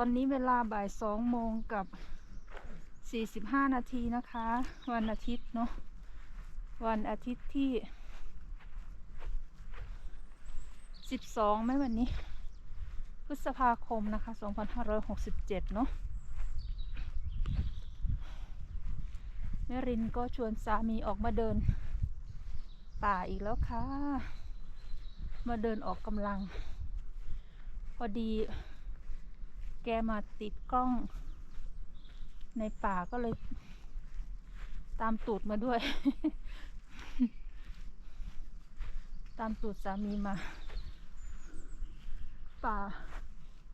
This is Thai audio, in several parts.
อนนี้เวลาบ่ายสองโมงกับสี่สิบห้านาทีนะคะ วันอาทิตย์เนาะวันอาทิตย์ที่สิบสองไหมวันนี้ พฤษภาคมนะคะสองพันห้าร้อยหกสิบเจ็ดเนาะแม่รินก็ชวนสามีออกมาเดิน ป่าอีกแล้วค่ะ มาเดินออกกำลัง พอดี แกมาติดกล้อง ในป่าก็เลย ตามตูดมาด้วย ตามตูดสามีมา ป่า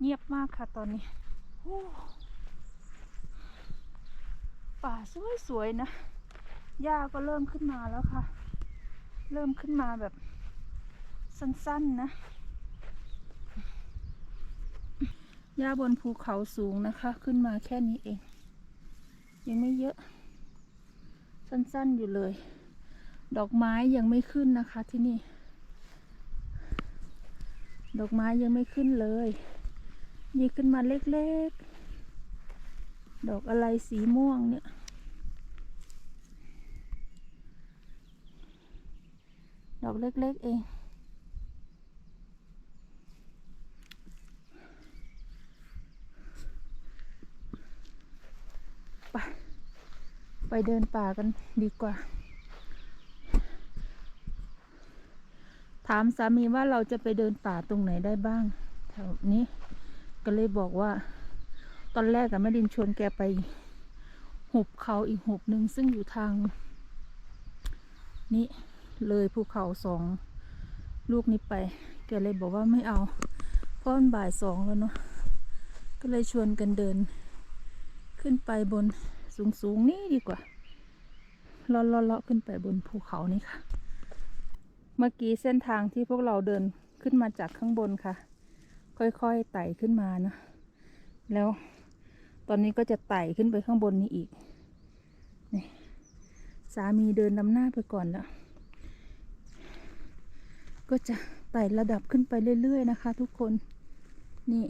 เงียบมากค่ะตอนนี้ป่าสวยๆนะ หญ้าก็เริ่มขึ้นมาแล้วค่ะ เริ่มขึ้นมาแบบสั้นๆนะ หญ้าบนภูเขาสูงนะคะ ขึ้นมาแค่นี้เอง ยังไม่เยอะ สั้นๆอยู่เลย ดอกไม้ยังไม่ขึ้นนะคะที่นี่ ดอกไม้ยังไม่ขึ้นเลยนี่ขึ้นมาเล็กๆ ดอกอะไรสีม่วงเนี่ยดอกเล็กๆเอง ไป ไป เดินป่ากันดีกว่า ถามสามีว่าเราจะไปเดินป่าตรงไหนได้บ้างแถวนี้ ก็เลยบอกว่า ตอนแรกกับแม่ดินชวนแกไปหุบเขาอีกหุบหนึ่งซึ่งอยู่ทาง นี้เลยภูเขาสองลูกนี้ไป แกเลยบอกว่าไม่เอาเพราะมันบ่ายสองแล้วเนาะก็เลยชวนกันเดิน ขึ้นไปบน สูงสูงๆนี่ดีกว่าเลาะเลาะเลาะขึ้นไปบนภูเขานี่ค่ะ เมื่อกี้เส้นทางที่พวกเราเดินขึ้นมาจากข้างบนค่ะ ค่อยๆไต่ขึ้นมานะ แล้วตอนนี้ก็จะไต่ขึ้นไปข้างบนนี้อีกนี่สามีเดินนำหน้าไปก่อนแล้ว ก็จะไต่ระดับขึ้นไปเรื่อยๆนะคะ ทุกคน นี่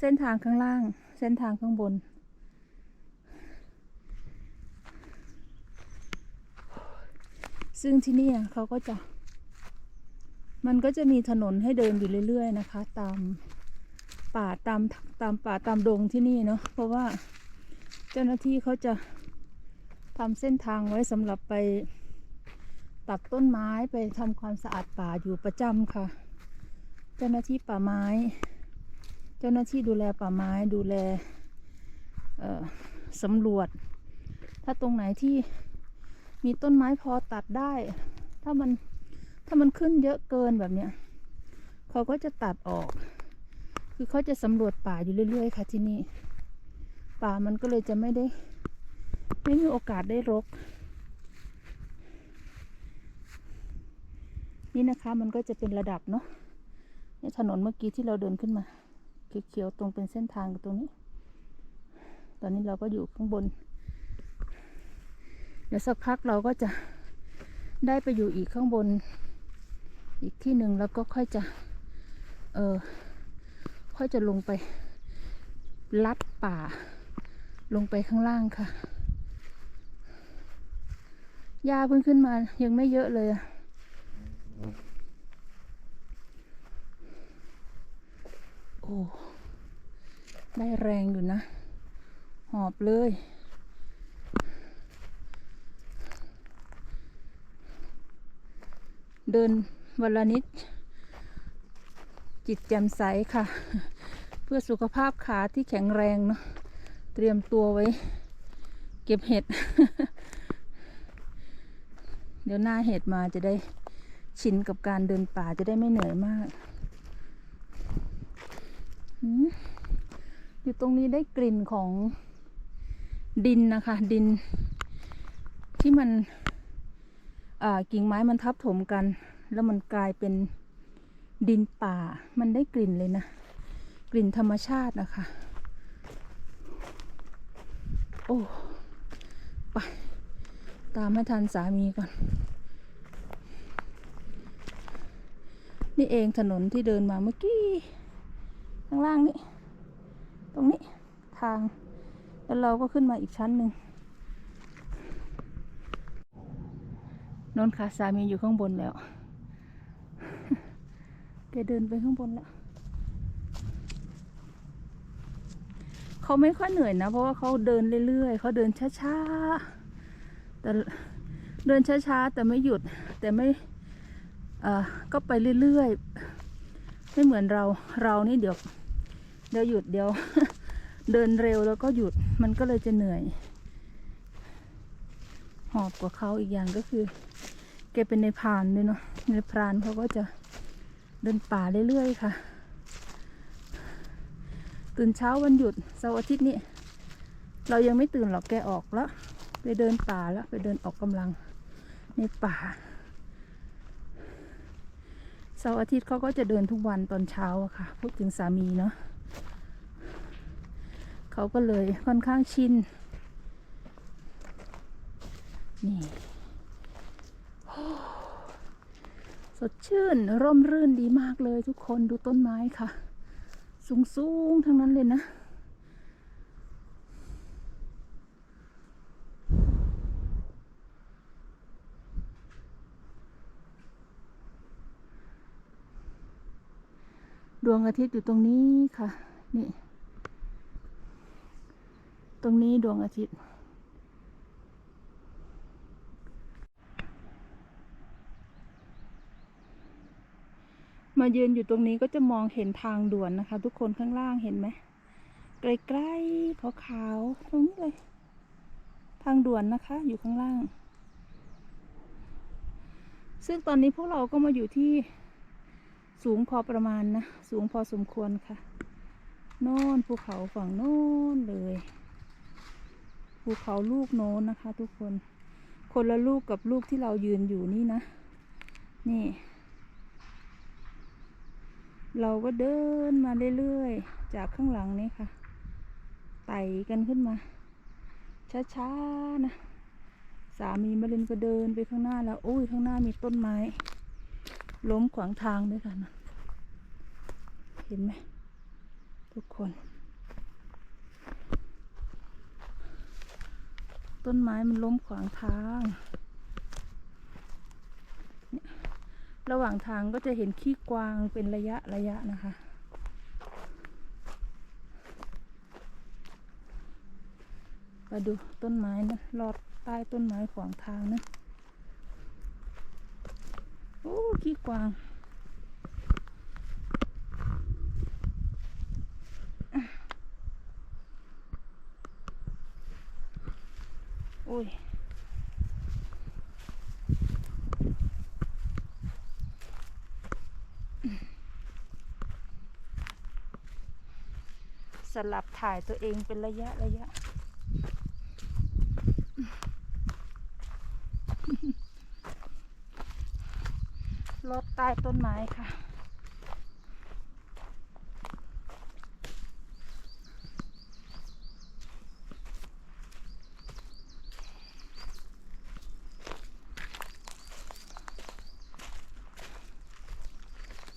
เส้นทางข้างล่าง เส้นทางข้างบน ซึ่งที่นี่เขาก็จะ มันก็จะมีถนนให้เดินอยู่เรื่อย ๆ นะคะ ตามป่าตามตามป่าตามดงที่นี่เนาะเพราะว่าเจ้าหน้าที่เขาจะทำเส้นทางไว้สำหรับไปตัดต้นไม้ไปทำความสะอาดป่าอยู่ประจำค่ะ เจ้าหน้าที่ป่าไม้ เจ้าหน้าที่ดูแลป่าไม้ดูแลสำรวจ ถ้าตรงไหนที่ มีต้นไม้พอตัดได้ ถ้ามันถ้ามันขึ้นเยอะเกินแบบเนี้ยเขาก็จะตัดออก คือเขาจะสำรวจป่าอยู่เรื่อย ๆ ค่ะที่นี่ ป่ามันก็เลยจะไม่ได้ ไม่มีโอกาสได้รก นี่นะคะมันก็จะเป็นระดับเนาะนี่ถนนเมื่อกี้ที่เราเดินขึ้นมาเขียวๆตรงเป็นเส้นทางตรงนี้ ตอนนี้เราก็อยู่ข้างบน เดี๋ยวสักพักเราก็จะได้ไปอยู่อีกข้างบน อีกที่หนึ่งแล้วก็ค่อยจะ เออค่อยจะลงไปลัดป่า ลงไปข้างล่างค่ะหญ้าเพิ่งขึ้นมายังไม่เยอะเลยอะโอ้ ได้แรงอยู่นะ หอบเลย เดินวันละนิด จิตแจ่มใสค่ะ เพื่อสุขภาพขาที่แข็งแรงเนาะเตรียมตัวไว้ เก็บเห็ด เดี๋ยวหน้าเห็ดมาจะได้ชินกับการเดินป่าจะได้ไม่เหนื่อยมาก อยู่ตรงนี้ได้กลิ่นของดินนะคะ ดินที่มัน กิ่งไม้มันทับถมกัน แล้วมันกลายเป็นดินป่า มันได้กลิ่นเลยนะ กลิ่นธรรมชาตินะคะ โอ้ไปตามให้ทันสามีก่อน นี่เองถนนที่เดินมาเมื่อกี้ ข้างล่างนี่ ตรงนี้ทาง แล้วเราก็ขึ้นมาอีกชั้นหนึ่ง นนท์ค่ะสามีอยู่ข้างบนแล้วแกเดินไปข้างบนแล้วเขาไม่ค่อยเหนื่อยนะ เพราะว่าเขาเดินเรื่อยๆเขาเดินช้าๆแต่เดินช้าๆแต่ไม่หยุด แต่ไม่เอ่อก็ไปเรื่อยๆไม่เหมือนเราเรานี่เดี๋ยวเดี๋ยวหยุดเดี๋ยว เดินเร็วแล้วก็หยุดมันก็เลยจะเหนื่อย หอบกว่าเขาอีกอย่างก็คือแกเป็นในพรานด้วยเนาะในพรานเขาก็จะเดินป่าเรื่อยๆค่ะ ตื่นเช้าวันหยุดเสาร์อาทิตย์นี่เรายังไม่ตื่นหรอกแกออกแล้ว ไปเดินป่าแล้ว ไปเดินออกกำลังในป่าเสาร์อาทิตย์เขาก็จะเดินทุกวันตอนเช้าอะค่ะพูดถึงสามีเนาะเขาก็เลยค่อนข้างชิน นี่สดชื่นร่มรื่นดีมากเลยทุกคนดูต้นไม้ค่ะ สูงสูงๆทั้งนั้นเลยนะ ดวงอาทิตย์อยู่ตรงนี้ค่ะ นี่ ตรงนี้ดวงอาทิตย์ มายืนอยู่ตรงนี้ก็จะมองเห็นทางด่วนนะคะ ทุกคนข้างล่างเห็นไหมใกล้ๆขาวๆตรงนี้เลย ทางด่วนนะคะ อยู่ข้างล่าง ซึ่งตอนนี้พวกเราก็มาอยู่ที่สูงพอประมาณนะ สูงพอสมควรค่ะโน่นภูเขาฝั่งโน้นเลย ภูเขาลูกโน้นนะคะ ทุกคน คนละลูกกับลูกที่เรายืนอยู่นี่นะ นี่ เราก็เดินมาเรื่อยๆ จากข้างหลังนี่ค่ะ ไต่กันขึ้นมา ช้าๆนะ สามีมารินก็เดินไปข้างหน้าแล้ว โอ้ย ข้างหน้ามีต้นไม้ ล้มขวางทางด้วยค่ะนะเห็นไหมทุกคน ต้นไม้มันล้มขวางทางเนี่ย ระหว่างทางก็จะเห็นขี้กวางเป็นระยะระยะนะคะ ไปดูต้นไม้นะลอดใต้ต้นไม้ขวางทางนะ โอ้ขี้กวางโอ้ย สลับถ่ายตัวเองเป็นระยะระยะ รถใต้ต้นไม้ค่ะ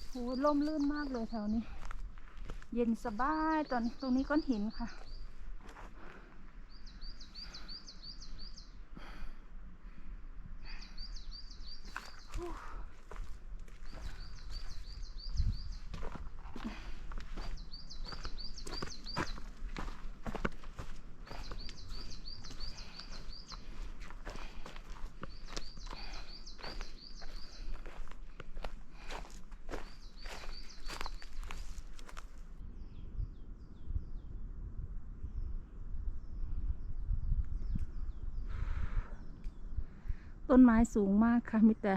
โหล่มลื่นมากเลยแถวนี้ เย็นสบายตอนตรงนี้ก้อนหินค่ะ ต้นไม้สูงมากค่ะมีแต่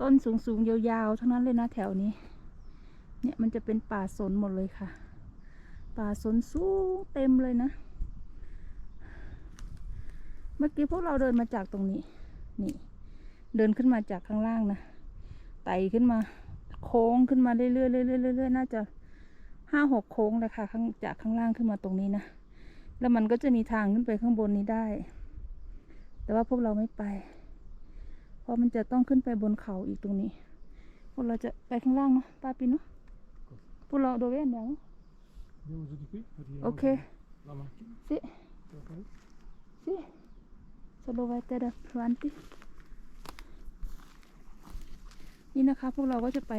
ต้นสูงสูงๆยาวๆทั้งนั้นเลยนะแถวนี้ เนี่ยมันจะเป็นป่าสนหมดเลยค่ะ ป่าสนสูงเต็มเลยนะ เมื่อกี้พวกเราเดินมาจากตรงนี้ นี่ เดินขึ้นมาจากข้างล่างนะไต่ขึ้นมาโค้งขึ้นมาเรื่อยๆเรื่อยๆเรื่อยๆน่าจะห้าหกโค้งเลยค่ะข้างจากข้างล่างขึ้นมาตรงนี้นะแล้วมันก็จะมีทางขึ้นไปข้างบนนี้ได้ แต่ว่าพวกเราไม่ไป เพราะมันจะต้องขึ้นไปบนเขาอีกตรงนี้ พวกเราจะไปข้างล่างเนาะป้าปินเนาะพวกเราโดเวนเดี๋ยว Andiamo giù di qui? Arriviamo Ok. giù. Mamma. Sì. Mhm. Sì. Solo vedere avanti นี่นะคะ พวกเราก็จะไป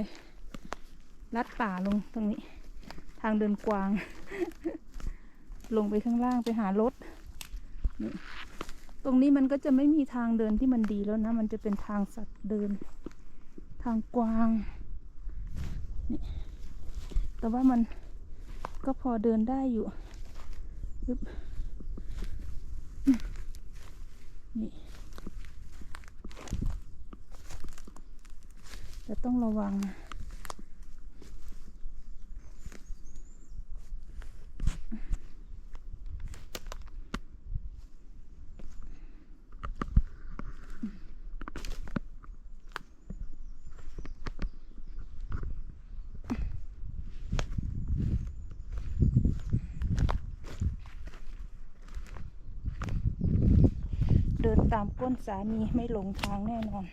ลัดป่าลงตรงนี้ ทางเดินกวาง ลงไปข้างล่างไปหารถนี่ ตรงนี้มันก็จะไม่มีทางเดินที่มันดีแล้วนะ มันจะเป็นทางสัตว์เดิน ทางกวางนี่แต่ว่ามันก็พอเดินได้อยู่นี่แต่ต้องระวังนะ ตามก้นสามีไม่หลงทางแน่นอน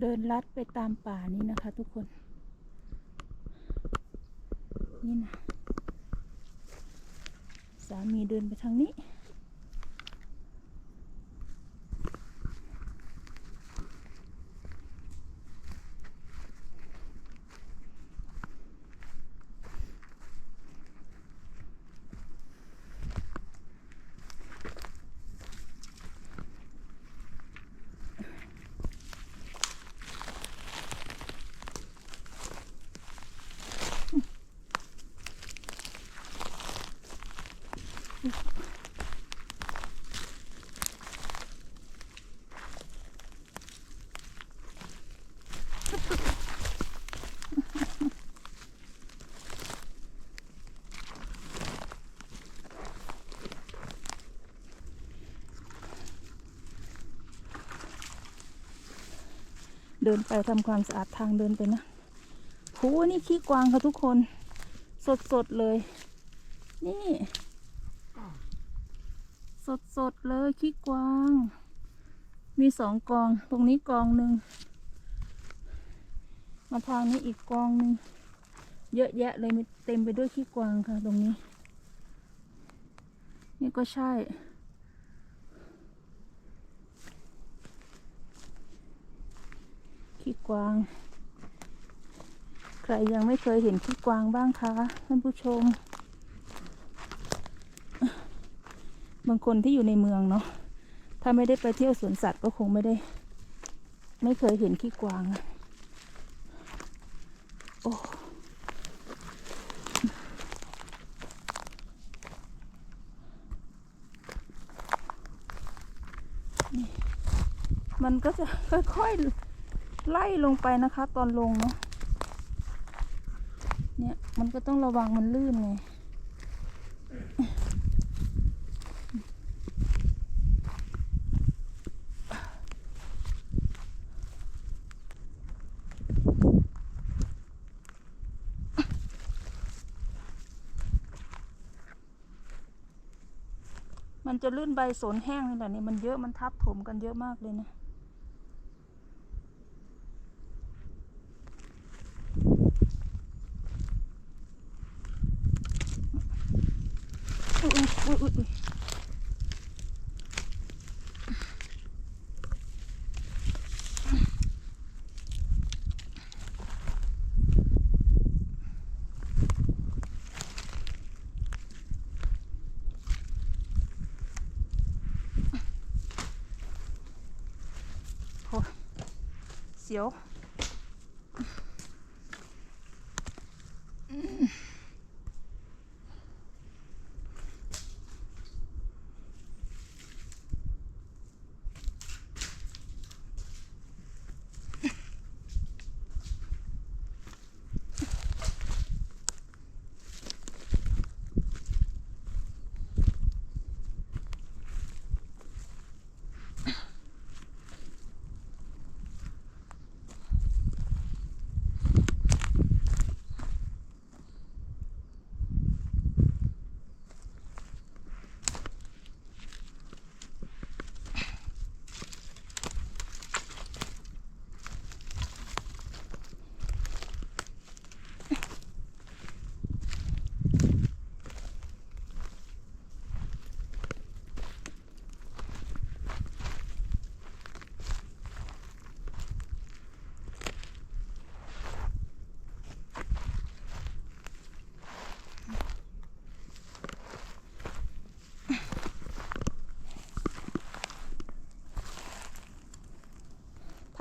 เดินลัดไปตามป่านี้นะคะทุกคน นี่นะามีเดินไปทางนี้ เดินไปทำความสะอาดทางเดินไปนะโหนี่ขี้กวางค่ะทุกคน สดสดเลย นี่ สดสดเลยขี้กวาง มีสองกอง ตรงนี้กองหนึ่ง มาทางนี้อีกกองหนึ่ง เยอะแยะเลยเต็มไปด้วยขี้กวางค่ะ ตรงนี้ นี่ก็ใช่ ขี้กวาง ใครยังไม่เคยเห็นขี้กวางบ้างคะท่านผู้ชม บางคนที่อยู่ในเมืองเนาะ ถ้าไม่ได้ไปเที่ยวสวนสัตว์ก็คงไม่ได้ ไม่เคยเห็นขี้กวาง โอ้มันก็จะค่อยๆ ไล่ลงไปนะคะ ตอนลงเนาะเนี่ยมันก็ต้องระวังมันลื่นไงมันจะลื่นใบสนแห้งนี่แหละนี่มันเยอะมันทับถมกันเยอะมากเลยนะ อุ๊ยอุ๊ยอุ๊ยอุ๊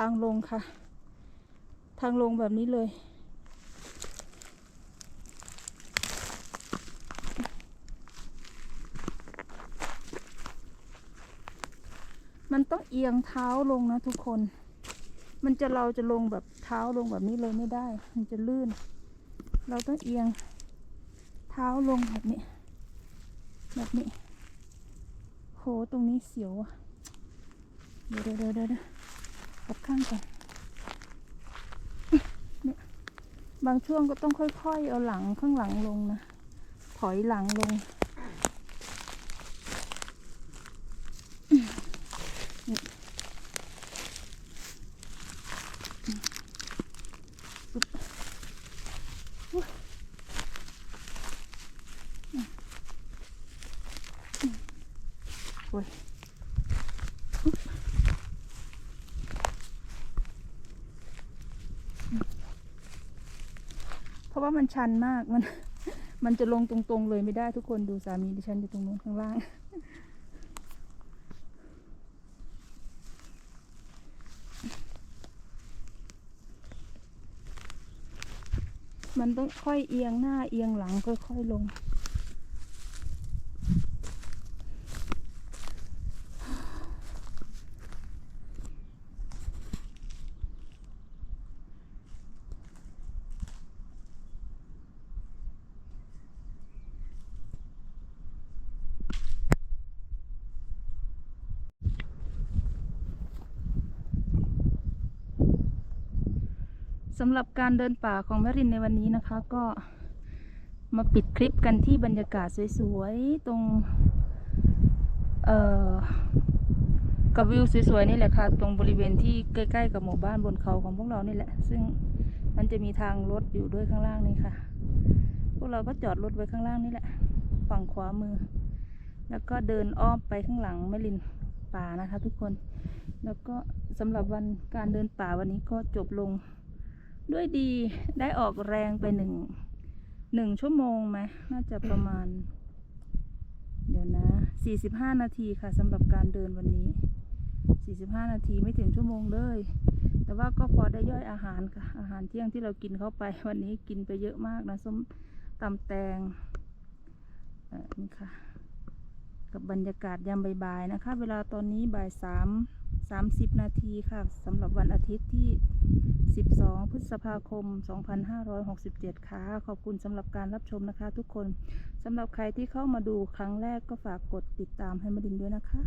ทางลงค่ะ ทางลงแบบนี้เลย มันต้องเอียงเท้าลงนะทุกคน มันจะเราจะลงแบบเท้าลงแบบนี้เลยไม่ได้ มันจะลื่น เราต้องเอียงเท้าลงแบบนี้ แบบนี้โหตรงนี้เสียวอะเดี๋ยวเดี๋ยวเดี๋ยวเดี๋ยว กลับข้างก่อนเนี่ยบางช่วงก็ต้องค่อยๆ เอาหลังข้างหลังลงนะ ถอยหลังลงโอ้ย ราะมันชันมากมัน มันจะลงตรงๆเลยไม่ได้ทุกคนดูสามีดิฉันอยู่ตรงนู้นข้างล่าง มันต้องค่อยเอียงหน้าเอียงหลังค่อยๆลง สำหรับการเดินป่าของแมรินในวันนี้นะคะ ก็มาปิดคลิปกันที่บรรยากาศสวยๆ ตรงเอ่อกับวิวสวยๆนี่แหละค่ะ ตรงบริเวณที่ใกล้ๆ กับหมู่บ้านบนเขาของพวกเรานี่แหละ ซึ่งมันจะมีทางรถอยู่ด้วยข้างล่างนี่ค่ะ พวกเราก็จอดรถไว้ข้างล่างนี่แหละ ฝั่งขวามือ แล้วก็เดินอ้อมไปข้างหลังแม่รินป่านะคะ ทุกคน แล้วก็สำหรับวันการเดินป่าวันนี้ก็จบลง ด้วยดีได้ออกแรงไปหนึ่งหนึ่งชั่วโมงไหมน่าจะประมาณ เดี๋ยวนะสี่สิบห้านาทีค่ะสำหรับการเดินวันนี้สี่สิบห้านาทีไม่ถึงชั่วโมงเลย แต่ว่าก็พอได้ย่อยอาหารค่ะ อาหารเที่ยงที่เรากินเข้าไป วันนี้กินไปเยอะมากนะส้มตำแตงนี่ค่ะ กับบรรยากาศยามบ่ายๆนะคะ เวลาตอนนี้บ่ายสาม สามสิบนาทีค่ะสำหรับวันอาทิตย์ที่ 12 พฤษภาคม 2567 ค่ะ ขอบคุณสำหรับการรับชมนะคะ ทุกคนสำหรับใครที่เข้ามาดูครั้งแรกก็ฝากกดติดตามให้มาดินด้วยนะคะ